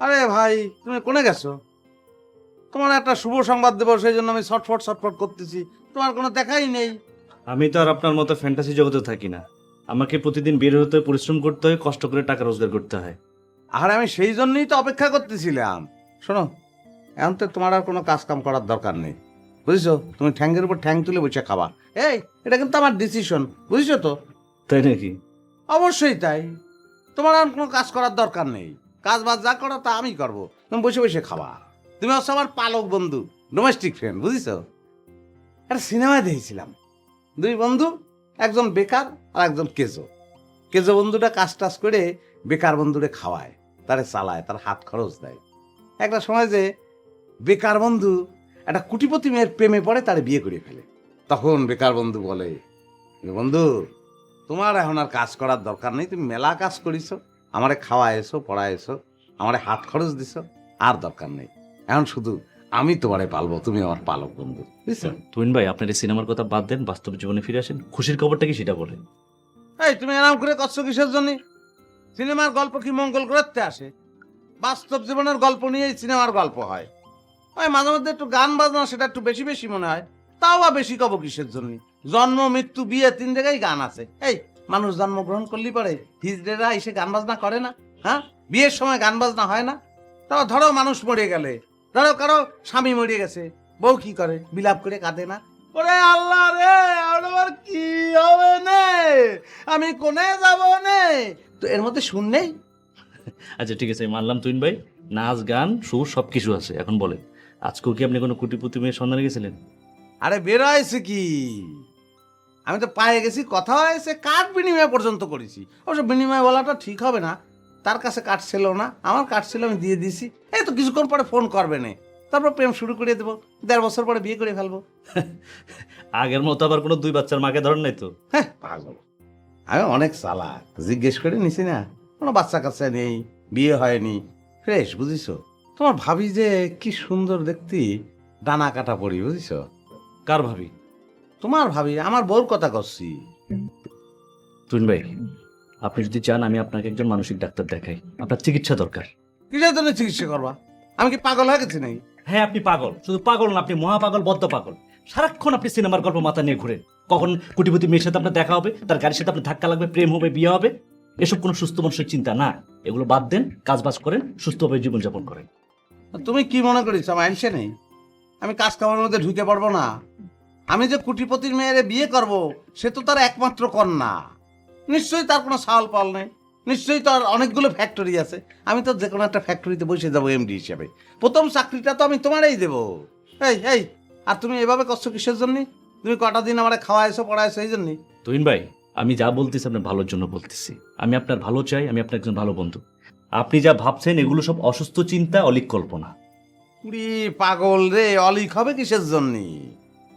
আরে ভাই তুমি কোনে গেছো? তোমার একটা শুভ সংবাদ দেবো সেই জন্য আমি ছটফট ছটফট করতেছি। তোমার কোনো দেখাই নেই। আমি তো আর আপনার মতো ফ্যান্টাসি জগতে থাকি না। আমাকে প্রতিদিন বের হতে হয় পরিশ্রম করতে হয় কষ্ট করে টাকা রোজগার করতে হয়। আর আমি সেই জন্যই তো অপেক্ষা করতেছিলাম। শোনো এখন তো তোমার আর কোনো কাজ কাম করার দরকার নেই। বুঝছ? তুমি ঠ্যাঙ্গের উপর ঠ্যাং তুলে বসে খাবা। এই এটা কিন্তু আমার ডিসিশন বুঝছ তো? তাই নাকি? অবশ্যই তাই। তোমার আর কোনো কাজ করার দরকার নেই। কাজ বাজ যা করো, তা আমি করব। তুমি বসে বসে খাবা। তুমি হচ্ছে আমার পালক বন্ধু ডোমেস্টিক ফ্রেন্ড বুঝিস একটা সিনেমায় দেখেছিলাম। দুই বন্ধু, একজন বেকার আর একজন কেজো। কেজো বন্ধুটা কাজ টাজ করে বেকার বন্ধুরে খাওয়ায়, তারে চালায়, তার হাত খরচ দেয়। একটা সময় যে বেকার বন্ধু একটা কুটিপতি মেয়ের প্রেমে পড়ে, তারে বিয়ে করে ফেলে। তখন বেকার বন্ধু বলে বন্ধু, তোমার এখন আর কাজ করার দরকার নেই, তুমি মেলা কাজ করিস আমারে খাওয়া এসো পড়া এসো আমারে হাত খরচ দিছ আর দরকার নেই। এখন শুধু আমি তোমারে পালবো তুমি আমার পালক বন্ধু বুঝছ? তুইন ভাই আপনার এই সিনেমার কথা বাদ দেন বাস্তব জীবনে ফিরে আসেন। খুশির খবরটা কি সেটা বলেন? এই তুমি আরাম করে করছ কিসের জন্য? সিনেমার গল্প কি মঙ্গল করতে আসে? বাস্তব জীবনের গল্প নিয়েই সিনেমার গল্প হয়। ওই মাঝে মধ্যে একটু গান বাজনা সেটা একটু বেশি বেশি মনে হয়। তাও বা বেশি কব কিসের জন্য? জন্ম মৃত্যু বিয়ে তিন জায়গায় গান আছে। এই মানুষ জন্মগ্রহণ করলি পরে। হিজড়েরা এসে গান বাজনা করে না হ্যাঁ? বিয়ের সময় গান বাজনা হয় না। তাও ধরো মানুষ মরে গেলে ধরো কারও স্বামী মরে গেছে বউ কি করে? বিলাপ করে কাঁদে না। ওরে আল্লাহ রে আমার কি হবে নে? আমি কোনে যাব নে? তো এর মধ্যে শুন নেই? আচ্ছা ঠিক আছে মানলাম তুইন ভাই। নাচ গান সুর সব কিছু আছে এখন বলেন। আজকেও কি আপনি কোনো কুটিপুতি মেয়ের সন্ধানে গেছিলেন? আরে বের হয়েছে কি? আমি তো পায়ে গেছি কথা হয়েছে কাঠ বিনিময় পর্যন্ত করেছি। অবশ্য বিনিময় বলাটা ঠিক হবে না। তার কাছে কাঠ ছিল না আমার কাঠ ছিল আমি দিয়ে দিছি। এই তো কিছুক্ষণ পরে ফোন করবে না। তারপর প্রেম শুরু করে দেবো। দেড় বছর পরে বিয়ে করে ফেলব। আগের মতো আবার কোনো দুই বাচ্চার মাকে ধরেন নাই তো? হ্যাঁ পাগল। আমি অনেক চালাক জিজ্ঞেস করে নিছি না। কোনো বাচ্চা কাচ্চা নেই বিয়ে হয়নি। ফ্রেশ বুঝিস তোমার ভাবি যে কি সুন্দর দেখতি ডানা কাটা পড়ি বুঝিস কার ভাবি? তোমার ভাবি আমার বউর কথা করছি তুইন ভাই আপনি যদি চান আমি আপনাকে একজন মানসিক ডাক্তার দেখাই। আপনার চিকিৎসা দরকার। কিসের জন্য চিকিৎসা করবা? আমি কি পাগল হয়ে গেছি নাকি? হ্যাঁ আপনি পাগল। শুধু পাগল না আপনি মহাপাগল বদ্ধ পাগল। সারাক্ষণ আপনি সিনেমার গল্প মাথা নিয়ে ঘুরেন। কখন কোটিপতি মেয়ের সাথে আপনার দেখা হবে তার গাড়ির সাথে আপনার ধাক্কা লাগবে প্রেম হবে বিয়ে হবে। এসব কোনো সুস্থ মানুষের চিন্তা না। এগুলো বাদ দেন কাজ বাজ করেন সুস্থভাবে জীবনযাপন করেন। তুমি কি মনে করিস আমার আইসে নেই? আমি কাজ কামার মধ্যে ঢুকে পড়ব না। আমি যে কুটিপতির মেয়েরে বিয়ে করব সে তো তার একমাত্র কন্যা। নিশ্চয়ই তার কোনো সাল পাল নেই। নিশ্চয়ই তার অনেকগুলো ফ্যাক্টরি আছে। আমি তো যে কোনো একটা ফ্যাক্টরিতে বসে যাব এমডি হিসাবে। প্রথম চাকরিটা তো আমি তোমারই দেবো। এই এই আর তুমি এভাবে করছ কিসের জন্যে? তুমি কটা দিন আমার খাওয়াইছো পড়াইছো এই জন্যে? তুইন ভাই আমি যা বলতেছি আপনার ভালোর জন্য বলতেছি। আমি আপনার ভালো চাই আমি আপনার একজন ভালো বন্ধু। আপনি যা ভাবছেন এগুলো সব অসুস্থ চিন্তা অলিক কল্পনা। পাগল রে অলিক হবে কিসের জন্য?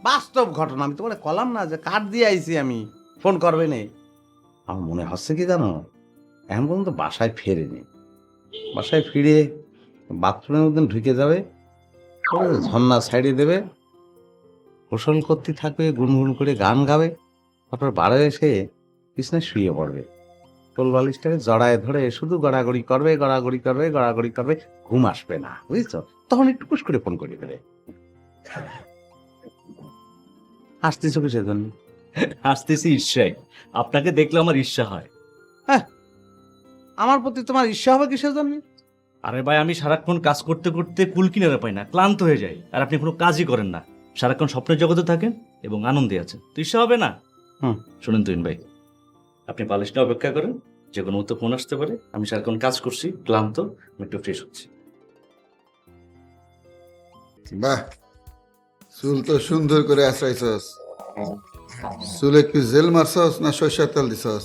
বাস্তব ঘটনা, আমি তোমার কলাম না যে কার্ড দিয়ে আইছি আমি, ফোন করবে নে। আমার মনে হচ্ছে কি জানো? এখন পর্যন্ত বাসায় ফেরেনি। বাসায় ফিরে বাথরুমের মধ্যে ঢুকে যাবে ঝর্ণা সাইডে দেবে, গোসল করতে থাকবে, গুনগুন করে গান গাবে, তারপর বাড়ে এসে বিছনায় শুয়ে পড়বে। কোল বালিশটাকে জড়ায় ধরে শুধু গড়াগড়ি করবে গড়াগড়ি করবে গড়াগড়ি করবে, ঘুম আসবে না, বুঝছ? তখন একটু করে ফোন করে দেবে। আসতেছ কিসের জন্য? আসতেছি ঈর্ষায়। আপনাকে দেখলে আমার ঈর্ষা হয়। হ্যাঁ আমার প্রতি তোমার ঈর্ষা হবে কিসের জন্য? আরে ভাই আমি সারাক্ষণ কাজ করতে করতে কুল কিনারে পাই না ক্লান্ত হয়ে যাই। আর আপনি কোনো কাজই করেন না। সারাক্ষণ স্বপ্নের জগতে থাকেন এবং আনন্দে আছেন। তো ঈর্ষা হবে না? হুম। শুনেন তুইন ভাই আপনি পালিশটা অপেক্ষা করেন। যে কোনো মতো ফোন আসতে পারে। আমি সারাক্ষণ কাজ করছি ক্লান্ত আমি একটু ফ্রেশ হচ্ছি। বাহ চুল তো সুন্দর করে আশ্রাইছস চুলে কি জেল মারছস না সর্ষের তেল দিছস?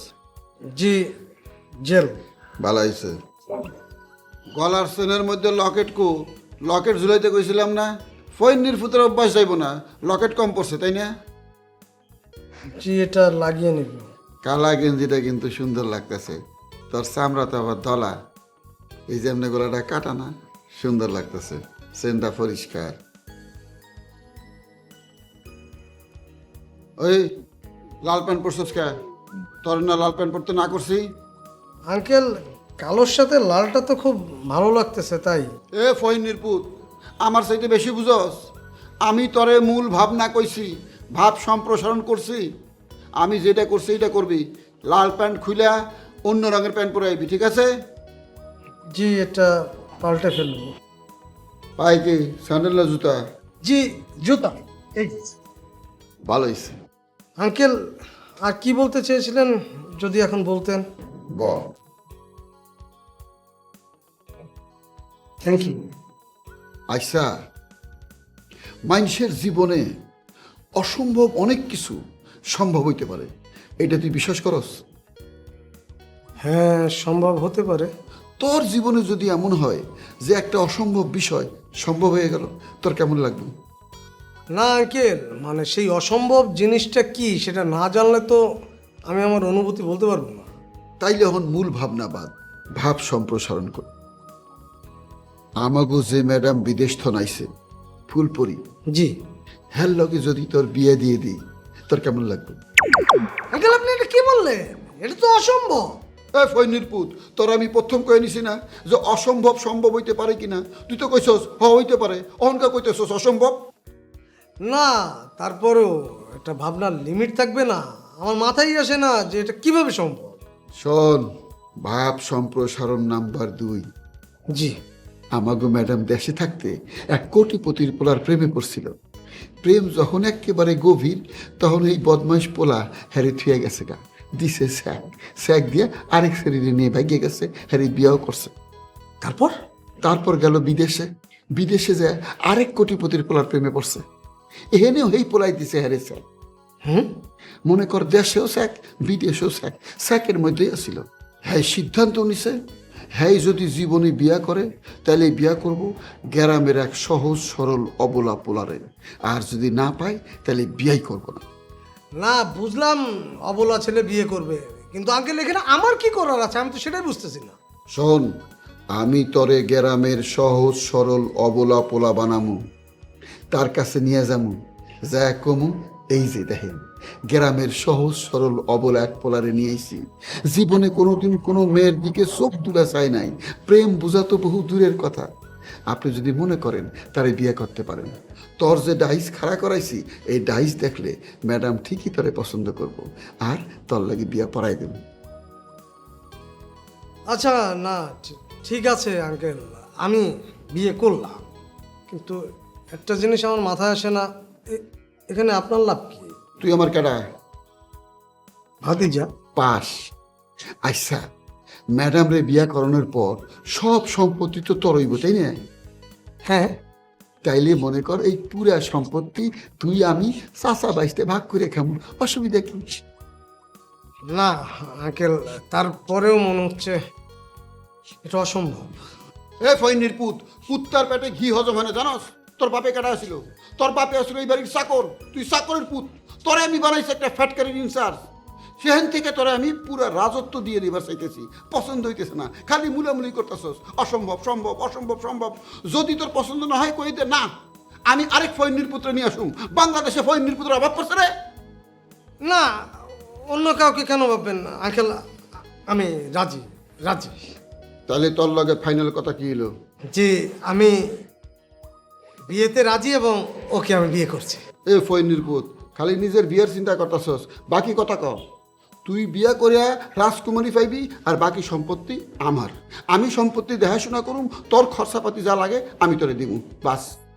জি জেল। ভালো হয়েছে গলার চেনের মধ্যে লকেট কো লকেট ঝুলাইতে কইছিলাম না ফৈনির ফুতের অভ্যাস যাইব না লকেট কম পড়ছে তাই না? জি এটা লাগিয়ে নিব। কালা গেঞ্জিটা কিন্তু সুন্দর লাগতেছে। তোর চামড়া তো আবার দলা এই যে এমনি গলাটা কাটা না সুন্দর লাগতেছে। চেনটা পরিষ্কার। ওই লাল প্যান্ট পরছস কে? তোর না লাল প্যান্ট পরতে না করছি? আঙ্কেল কালোর সাথে লালটা তো খুব ভালো লাগতেছে তাই। এ ফহিনীর পুত আমার চাইতে বেশি বুঝস। আমি তরে মূল ভাবনা কইছি ভাব সম্প্রসারণ করছি। আমি যেটা করছি এটা করবি। লাল প্যান্ট খুইলা অন্য রঙের প্যান্ট পরে আইবি ঠিক আছে? জি এটা পাল্টে ফেলব। পাই কি স্যান্ডেল না জুতা? জি জুতা। এই। ভালো হয়েছে আঙ্কেল আর কি বলতে চেয়েছিলেন যদি এখন বলতেন? থ্যাংক ইউ আচ্ছা মানুষের জীবনে অসম্ভব অনেক কিছু সম্ভব হইতে পারে। এটা তুই বিশ্বাস করস? হ্যাঁ সম্ভব হতে পারে। তোর জীবনে যদি এমন হয় যে একটা অসম্ভব বিষয় সম্ভব হয়ে গেল তোর কেমন লাগবে? না আঙ্কেল মানে সেই অসম্ভব জিনিসটা কি সেটা না জানলে তো আমি আমার অনুভূতি বলতে পারব না। তাইলে এখন মূল ভাবনা বাদ ভাব সম্প্রসারণ কর। আমাগো যে ম্যাডাম বিদেশ থনাইছে ফুলপরি। জি। হ্যার লগে যদি তোর বিয়ে দিয়ে দিই তোর কেমন লাগবে? আঙ্কেল আপনি এটা কি বললেন এটা তো অসম্ভব। এ ফৈনির পুত তোর আমি প্রথম কয়ে নিছি না যে অসম্ভব সম্ভব হইতে পারে কিনা। তুই তো কইছস হ হইতে পারে। অহংকার কইতেছস অসম্ভব। না তারপরেও একটা ভাবনার লিমিট থাকবে না। আমার মাথায় আসে না যে এটা কীভাবে সম্ভব। শোন ভাব সম্প্রসারণ নাম্বার দুই। জি। আমাগো ম্যাডাম দেশে থাকতে এক কোটিপতির পোলার প্রেমে পড়ছিল। প্রেম যখন একেবারে গভীর তখন এই বদমাইশ পোলা হ্যারি থুয়ে গেছে গা। দিছে স্যাক। স্যাক দিয়ে আরেক শরীরে নিয়ে ভাগিয়ে গেছে হ্যারি বিয়াও করছে। তারপর? তারপর গেল বিদেশে। বিদেশে যায় আরেক কোটিপতির পোলার প্রেমে পড়ছে। এহেনেও এই পোলাই দিছে হ্যারে স্যাক হুম মনে কর দেশেও স্যাক বিদেশেও স্যাক স্যাকের মধ্যেই আসিল হ্যাঁ সিদ্ধান্ত নিছে হ্যাঁ যদি জীবনে বিয়া করে তাহলে বিয়া করব গ্রামের এক সহজ সরল অবলা পোলারে। আর যদি না পাই তাহলে বিয়াই করব না। না বুঝলাম অবলা ছেলে বিয়ে করবে। কিন্তু আঙ্কেল এখানে আমার কি করার আছে? আমি তো সেটাই বুঝতেছি না। শোন আমি তরে গ্রামের সহজ সরল অবলা পোলা বানামু। তার কাছে নিয়ে যামু। যা কমু, এই যে দেখেন, গ্রামের সহজ সরল অবলা এক পোলারে নিয়ে জীবনে কোনোদিন কোনো মেয়ের দিকে চোখ তুলা চাই নাই। প্রেম বোঝা তো বহু দূরের কথা। আপনি যদি মনে করেন, তারে বিয়ে করতে পারেন। তোর যে ডাইস খাড়া করাইছি, এই ডাইস দেখলে ম্যাডাম ঠিকই তোরে পছন্দ করব। আর তোর লাগে বিয়ে পড়াই দেব। আচ্ছা না ঠিক আছে, আঙ্কেল। আমি বিয়ে করলাম। কিন্তু একটা জিনিস আমার মাথায় আসে না এখানে আপনার লাভ কি? তুই আমার কেডা? ভাতিজা। পাস। আচ্ছা ম্যাডাম রে বিয়া করানোর পর সব সম্পত্তি তো তরইব তাই না? হ্যাঁ। তাইলে মনে কর এই পুরা সম্পত্তি তুই আমি চাষা বাইসতে ভাগ করে খামু অসুবিধা কি? না আঙ্কেল তারপরেও মনে হচ্ছে এটা অসম্ভব। এ ফৈনির পুত পুত্তার পেটে ঘি হজম হয় না জানস? তোর বাপে কাটা আসিল তোর বাপে আসিল এই বাড়ির চাকর তুই চাকরের পুত। তোরে আমি বানাইছি একটা ফ্যাটকারির ইনচার্জ সেখান থেকে তোরে আমি পুরো রাজত্ব দিয়ে দিবার চাইতেছি। পছন্দ হইতেছে না। খালি মুলামুলি করতেছস। অসম্ভব সম্ভব অসম্ভব সম্ভব। যদি তোর পছন্দ না হয় কইতে না। আমি আরেক ফৈনির পুত্র নিয়ে আসুম। বাংলাদেশে ফৈনির পুত্র অভাব পড়ছে রে। না অন্য কাউকে কেন ভাববেন না? আঙ্কেল আমি রাজি রাজি। তাহলে তোর লগে ফাইনাল কথা কি হলো যে আমি বিয়েতে রাজি এবং ওকে আমি বিয়ে করছি। এ ফৈনির পুত খালি নিজের বিয়ের চিন্তা করতেছস, বাকি কথা কও তুই বিয়া করিয়া রাজকুমারী পাইবি আর বাকি সম্পত্তি আমার। আমি সম্পত্তি দেখাশোনা করুম, তোর খরচাপাতি যা লাগে আমি তোরে দিব বাস।